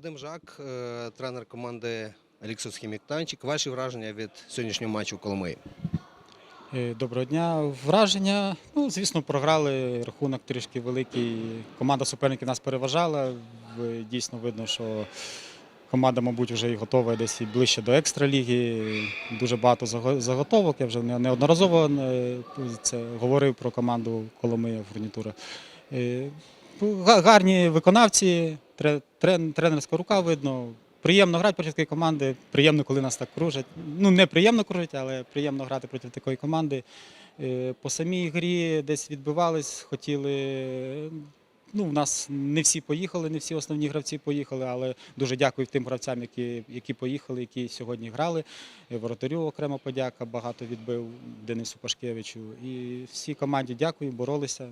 Вадим Жак, е, тренер команди Еліксус Хімік Танчик. Ваші враження від сьогоднішнього матчу в Коломиї? Е, Доброго дня. Враження. Ну, звісно, програли. Рахунок трішки великий. Команда суперників нас переважала. Дійсно видно, що команда, мабуть, вже і готова десь і ближче до екстраліги. Дуже багато заготовок. Я вже неодноразово е, це говорив про команду Коломия фурнітура. Е, Гарні виконавці, трен- тренерська рука видно. Приємно грати проти такої команди. Приємно, коли нас так кружать. Ну, не приємно кружать, але приємно грати проти такої команди. Е, По самій грі десь відбивались, хотіли. Ну, у нас не всі поїхали, не всі основні гравці поїхали, але дуже дякую тим гравцям, які, які поїхали, які сьогодні грали. Е, Воротарю окрема подяка, багато відбив Денису Пашкевичу. І всій команді дякую, боролися.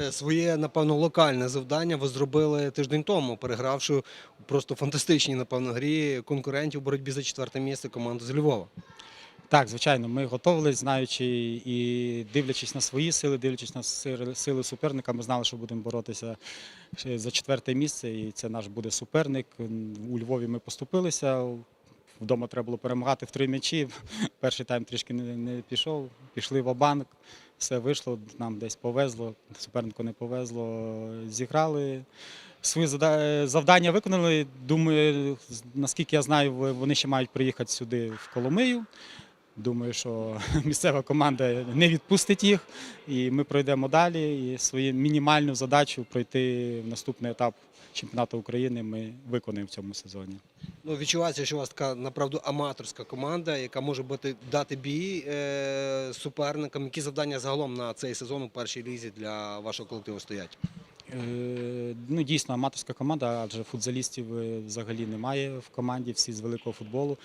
Е, Своє, напевно, локальне завдання ви зробили тиждень тому, перегравши просто фантастичній, напевно, грі конкурентів у боротьбі за четверте місце команду з Львова. Так, звичайно, ми готувалися, знаючи і дивлячись на свої сили, дивлячись на сили- сили суперника, ми знали, що будемо боротися за четверте місце, і це наш буде суперник. У Львові ми поступилися. Вдома треба було перемагати в три м'ячі. Перший тайм трішки не, не пішов. Пішли в банк все вийшло, нам десь повезло, супернику не повезло. Зіграли. Свої завдання виконали. Думаю, наскільки я знаю, вони ще мають приїхати сюди в Коломию. Думаю, що місцева команда не відпустить їх, і ми пройдемо далі. І свою мінімальну задачу пройти в наступний етап чемпіонату України ми виконаємо в цьому сезоні. Ну, відчувається, що у вас така направду аматорська команда, яка може бути дати бій е, суперникам. Які завдання загалом на цей сезон у першій лізі для вашого колективу стоять? Е, Ну, дійсно, аматорська команда, адже футзалістів е, взагалі немає в команді, всі з великого футболу.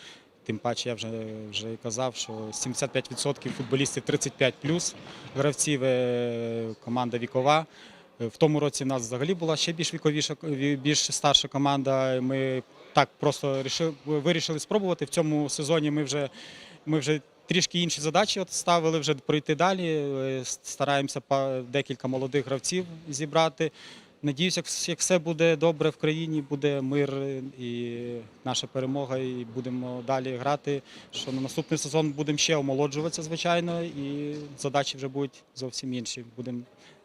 Тим паче я вже, вже казав, що 75% футболістів 35 гравців, е, команда вікова. В тому році в нас взагалі була ще більш віковіша, більш старша команда. Ми так просто ріши- вирішили спробувати. В цьому сезоні ми вже, ми вже трішки інші задачі от ставили вже пройти далі. Е, Стараємося декілька молодих гравців зібрати. Надіюсь, як, все буде добре в країні, буде мир і наша перемога, і будемо далі грати. Що на наступний сезон будемо ще омолоджуватися, звичайно, і задачі вже будуть зовсім інші. Будемо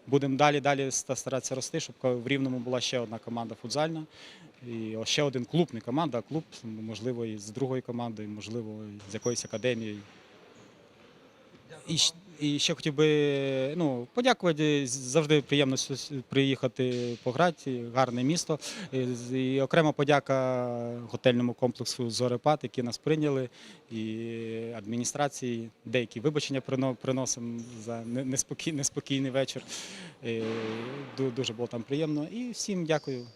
будемо далі, далі старатися рости, щоб в Рівному була ще одна команда футзальна. І ще один клуб, не команда, а клуб, можливо, і з другої команди, можливо, з якоїсь академії. І, і ще хотів би ну, подякувати. Завжди приємно приїхати пограти. Гарне місто. І окрема подяка готельному комплексу Зорепад, які нас прийняли, і адміністрації. Деякі вибачення прино- приносимо за не- неспокій- неспокійний вечір. Ду- Дуже було там приємно. І всім дякую.